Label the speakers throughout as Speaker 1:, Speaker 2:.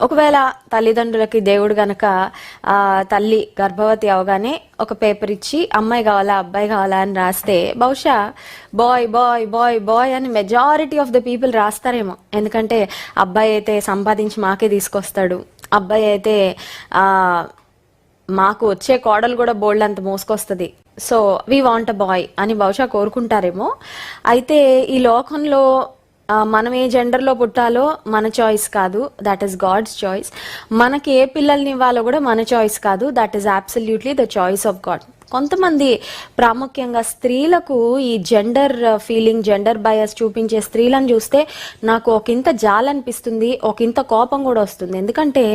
Speaker 1: ఒకవేళ తల్లిదండ్రులకి దేవుడు గనక ఆ, తల్లి గర్భవతి అవగానే ఒక పేపర్ ఇచ్చి అమ్మాయి కావాలా అబ్బాయి కావాలా అని రాస్తే బహుశా బాయ్ బాయ్ బాయ్ బాయ్ అని మెజారిటీ ఆఫ్ ద పీపుల్ రాస్తారేమో. ఎందుకంటే అబ్బాయి అయితే సంపాదించి మాకే తీసుకొస్తాడు. అబ్బాయి అయితే ఆ మాకు వచ్చే కోడలు కూడా బోల్డ్ అంత మోసుకొస్తుంది. So we want a boy అని బహుశా కోరుకుంటారేమో. అయితే ఈ లోకంలో మనం ఏ జెండర్లో పుట్టాలో మన చాయిస్ కాదు. దట్ ఈస్ గాడ్స్ చాయిస్ మనకి ఏ పిల్లల్ని ఇవ్వాలో కూడా మన చాయిస్ కాదు. That is absolutely the choice of God కొంతమంది ప్రాముఖ్యంగా స్త్రీలకు ఈ జెండర్ ఫీలింగ్ జెండర్ బయాస్ చూపించే స్త్రీలను చూస్తే నాకు ఒకంత జాలనిపిస్తుంది ఒకంత కోపం కూడా వస్తుంది. ఎందుకంటే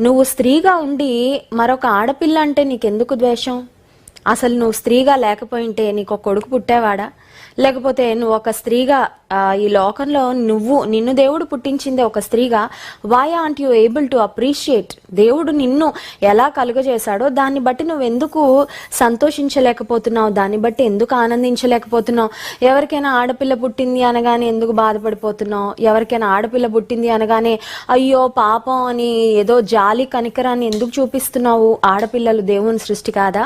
Speaker 1: నువ్వు స్త్రీగా ఉండి మరొక ఆడపిల్ల అంటే నీకెందుకు ద్వేషం? అసలు నువ్వు స్త్రీగా లేకపోయింటే నీకు ఒక కొడుకు పుట్టేవాడా? లేకపోతే నువ్వు ఒక స్త్రీగా ఈ లోకంలో నువ్వు నిన్ను దేవుడు పుట్టించింది ఒక స్త్రీగా why aren't you able to appreciate దేవుడు నిన్ను ఎలా కలుగజేశాడో? దాన్ని బట్టి నువ్వు ఎందుకు సంతోషించలేకపోతున్నావు? దాన్ని బట్టి ఎందుకు ఆనందించలేకపోతున్నావు? ఎవరికైనా ఆడపిల్ల పుట్టింది అనగానే ఎందుకు బాధపడిపోతున్నావు? ఎవరికైనా ఆడపిల్ల పుట్టింది అనగానే అయ్యో పాపం అని ఏదో జాలి కనికరాన్ని ఎందుకు చూపిస్తున్నావు? ఆడపిల్లలు దేవుని సృష్టి కాదా?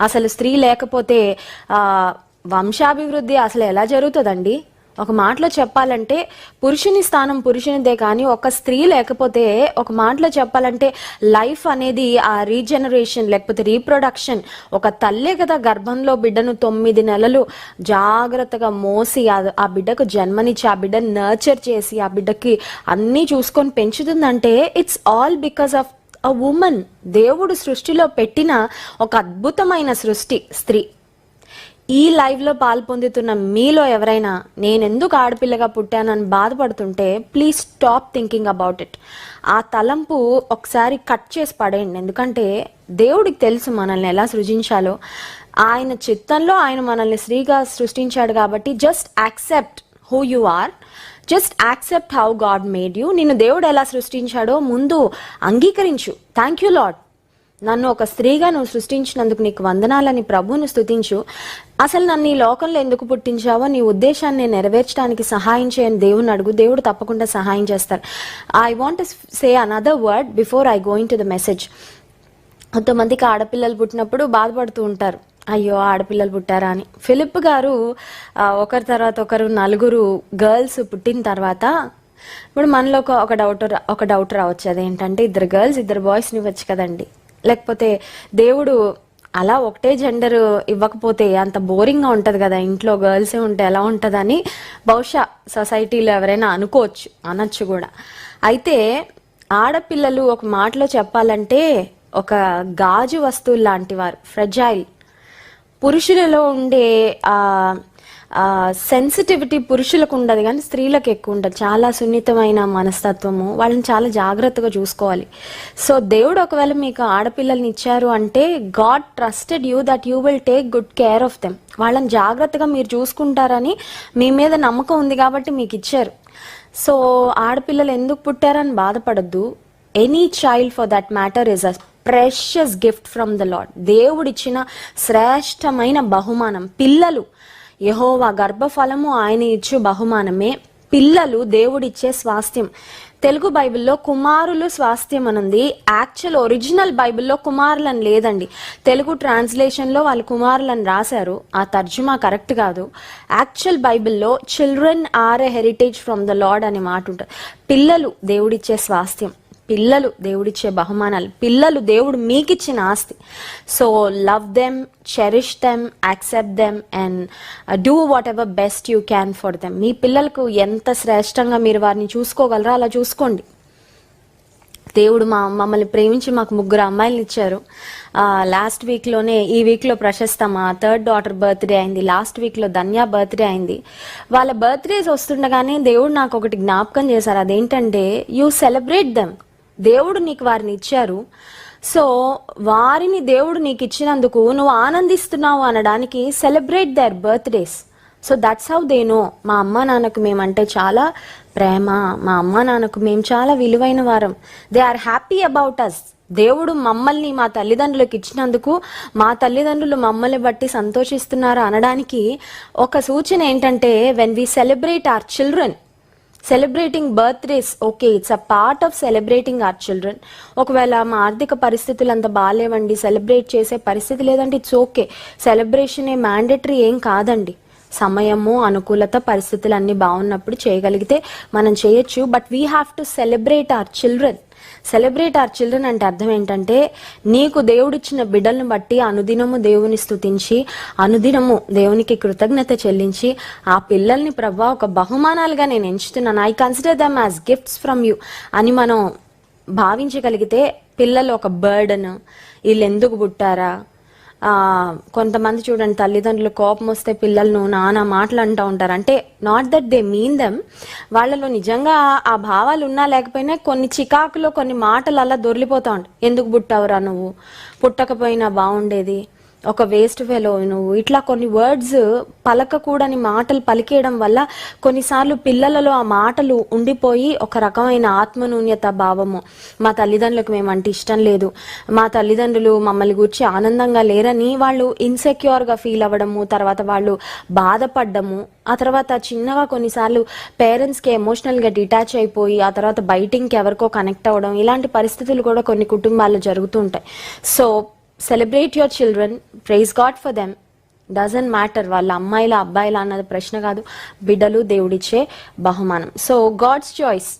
Speaker 1: అసలు స్త్రీ లేకపోతే వంశాభివృద్ధి అసలు ఎలా జరుగుతుందండి? ఒక మాటలో చెప్పాలంటే పురుషుని స్థానం పురుషునిదే కానీ ఒక స్త్రీ లేకపోతే ఒక మాటలో చెప్పాలంటే లైఫ్ అనేది ఆ రీజనరేషన్ లేకపోతే రీప్రొడక్షన్ ఒక తల్లే కదా గర్భంలో బిడ్డను తొమ్మిది నెలలు జాగ్రత్తగా మోసి ఆ- ఆ బిడ్డకు జన్మనిచ్చి ఆ బిడ్డను నర్చర్ చేసి ఆ బిడ్డకి అన్నీ చూసుకొని పెంచుతుందంటే it's all because of a woman దేవుడు సృష్టిలో పెట్టిన ఒక అద్భుతమైన సృష్టి స్త్రీ. ఈ లైవ్లో పాల్పొందుతున్న మీలో ఎవరైనా నేను ఎందుకు ఆడపిల్లగా పుట్టానని బాధపడుతుంటే please stop thinking about it ఆ తలంపు ఒకసారి కట్ చేసి పడేయండి. ఎందుకంటే దేవుడికి తెలుసు మనల్ని ఎలా సృజించాలో. ఆయన చిత్తంలో ఆయన మనల్ని స్త్రీగా సృష్టించాడు కాబట్టి just accept who you are just accept how God made you నిన్ను దేవుడు ఎలా సృష్టించాడో ముందు అంగీకరించు. థ్యాంక్ యూ లాడ్ నన్ను ఒక స్త్రీగా నువ్వు సృష్టించినందుకు నీకు వందనాలని ప్రభువును స్థుతించు అసలు నన్ను ఈ లోకంలో ఎందుకు పుట్టించావో నీ ఉద్దేశాన్ని నెరవేర్చడానికి సహాయం చేయని దేవుని అడుగు. దేవుడు తప్పకుండా సహాయం చేస్తారు I want say another word before I going to the message కొంతమందికి ఆడపిల్లలు పుట్టినప్పుడు బాధపడుతూ ఉంటారు. అయ్యో ఆడపిల్లలు పుట్టారా అని. ఫిలిప్ గారు ఒకరి తర్వాత ఒకరు నలుగురు గర్ల్స్ పుట్టిన తర్వాత ఇప్పుడు మనలో ఒక ఒక డౌట్ రా- ఒక డౌట్ రావచ్చు. అదేంటంటే ఇద్దరు గర్ల్స్ ఇద్దరు బాయ్స్ని ఇవ్వచ్చు కదండి. లేకపోతే దేవుడు అలా ఒకటే జెండర్ ఇవ్వకపోతే అంత బోరింగ్గా ఉంటుంది కదా. ఇంట్లో గర్ల్సే ఉంటే ఎలా ఉంటుందని బహుశా సొసైటీలో ఎవరైనా అనుకోవచ్చు అనొచ్చు కూడా. అయితే ఆడపిల్లలు ఒక మాటలో చెప్పాలంటే ఒక గాజు వస్తువు లాంటి వారు ఫ్రెజైల్ పురుషులలో ఉండే ఆ సెన్సిటివిటీ పురుషులకు ఉండదు కానీ స్త్రీలకు ఎక్కువ ఉంటుంది. చాలా సున్నితమైన మనస్తత్వము. వాళ్ళని చాలా జాగ్రత్తగా చూసుకోవాలి. సో దేవుడు ఒకవేళ మీకు ఆడపిల్లల్ని ఇచ్చారు అంటే God trusted you that you will take good care of them. వాళ్ళని జాగ్రత్తగా మీరు చూసుకుంటారని మీ మీద నమ్మకం ఉంది కాబట్టి మీకు ఇచ్చారు. సో ఆడపిల్లలు ఎందుకు పుట్టారని బాధపడద్దు. Any child for that matter is a precious gift from the Lord దేవుడిచ్చిన శ్రేష్టమైన బహుమానం. పిల్లలు యహోవా గర్భఫలము ఆయన ఇచ్చు బహుమానమే. పిల్లలు దేవుడిచ్చే స్వాస్థ్యం. తెలుగు బైబిల్లో కుమారులు స్వాస్థ్యం అనుంది. యాక్చువల్ ఒరిజినల్ బైబిల్లో కుమారులని లేదండి. తెలుగు ట్రాన్స్లేషన్లో వాళ్ళు కుమారులని రాశారు. ఆ తర్జుమా కరెక్ట్ కాదు. యాక్చువల్ బైబిల్లో children are a heritage from the Lord అనే మాట ఉంటుంది. పిల్లలు దేవుడిచ్చే స్వాస్థ్యం. పిల్లలు దేవుడిచ్చే బహుమానాలు. పిల్లలు దేవుడు మీకిచ్చిన ఆస్తి. So love them cherish them accept them and do whatever best you can for them మీ పిల్లలకు ఎంత శ్రేష్టంగా మీరు వారిని చూసుకోగలరా అలా చూసుకోండి. దేవుడు మా మమ్మల్ని ప్రేమించి మాకు ముగ్గురు అమ్మాయిలు ఇచ్చారు. లాస్ట్ వీక్లోనే ఈ వీక్లో ప్రశస్త మా థర్డ్ డాటర్ బర్త్డే అయింది. లాస్ట్ వీక్లో ధన్య బర్త్డే అయింది. వాళ్ళ బర్త్డేస్ వస్తుండగానే దేవుడు నాకు ఒకటి జ్ఞాపకం చేశారు. అదేంటంటే యూ సెలబ్రేట్ దెమ్ దేవుడు నీకు వారిని ఇచ్చారు. సో వారిని దేవుడు నీకు ఇచ్చినందుకు నువ్వు ఆనందిస్తున్నావు అనడానికి celebrate their birthdays. So that's how they know మా అమ్మ నాన్నకు మేమంటే చాలా ప్రేమ. మా అమ్మ నాన్నకు మేము చాలా విలువైన వారం. They are happy about us దేవుడు మమ్మల్ని మా తల్లిదండ్రులకు ఇచ్చినందుకు మా తల్లిదండ్రులు మమ్మల్ని బట్టి సంతోషిస్తున్నారు అనడానికి ఒక సూచన ఏంటంటే when we celebrate our children celebrating birthdays okay it's a part of celebrating our children ఒకవేళ మా ఆర్థిక పరిస్థితులు అంత బాగాలేవండి సెలబ్రేట్ చేసే పరిస్థితి లేదంటే ఇట్స్ ఓకే సెలబ్రేషన్ ఏ మ్యాండేటరీ ఏం కాదండి. సమయము అనుకూలత పరిస్థితులు అన్నీ బాగున్నప్పుడు చేయగలిగితే మనం చేయొచ్చు. But we have to celebrate our children celebrate our children అంటే అర్థం ఏంటంటే నీకు దేవుడిచ్చిన బిడ్డలను బట్టి అనుదినము దేవుని స్థుతించి అనుదినము దేవునికి కృతజ్ఞత చెల్లించి ఆ పిల్లల్ని ప్రభా ఒక బహుమానాలుగా నేను ఎంచుతున్నాను. I consider them as gifts from you అని మనం భావించగలిగితే పిల్లలు ఒక బర్డన్ వీళ్ళు ఎందుకు పుట్టారా? కొంతమంది చూడండి తల్లిదండ్రులు కోపం వస్తే పిల్లలను నానా మాటలు అంటూ ఉంటారు. అంటే not that they mean them వాళ్ళలో నిజంగా ఆ భావాలు ఉన్నా లేకపోయినా కొన్ని చికాకులో కొన్ని మాటలు అలా దొర్లిపోతా ఉంటాయి. ఎందుకు పుట్టావురా నువ్వు? పుట్టకపోయినా బాగుండేది ఒక వేస్ట్ ఫెలో నువ్వు ఇట్లా కొన్ని వర్డ్స్ పలకకూడని మాటలు పలికేయడం వల్ల కొన్నిసార్లు పిల్లలలో ఆ మాటలు ఉండిపోయి ఒక రకమైన ఆత్మనూన్యత భావము. మా తల్లిదండ్రులకు మేము అంటే ఇష్టం లేదు. మా తల్లిదండ్రులు మమ్మల్ని గురించి ఆనందంగా లేరని వాళ్ళు ఇన్సెక్యూర్గా ఫీల్ అవ్వడము తర్వాత వాళ్ళు బాధపడ్డము ఆ తర్వాత చిన్నగా కొన్నిసార్లు పేరెంట్స్కి ఎమోషనల్గా డిటాచ్ అయిపోయి ఆ తర్వాత బయటికి ఎవరికో కనెక్ట్ అవ్వడం ఇలాంటి పరిస్థితులు కూడా కొన్ని కుటుంబాల్లో జరుగుతూ ఉంటాయి. So celebrate your children praise God for them doesn't matter వాళ్ళ అమ్మాయిల అబ్బాయిల అన్నది ప్రశ్న కాదు. బిడ్డలు దేవుడిచ్చే బహుమానం. So God's choice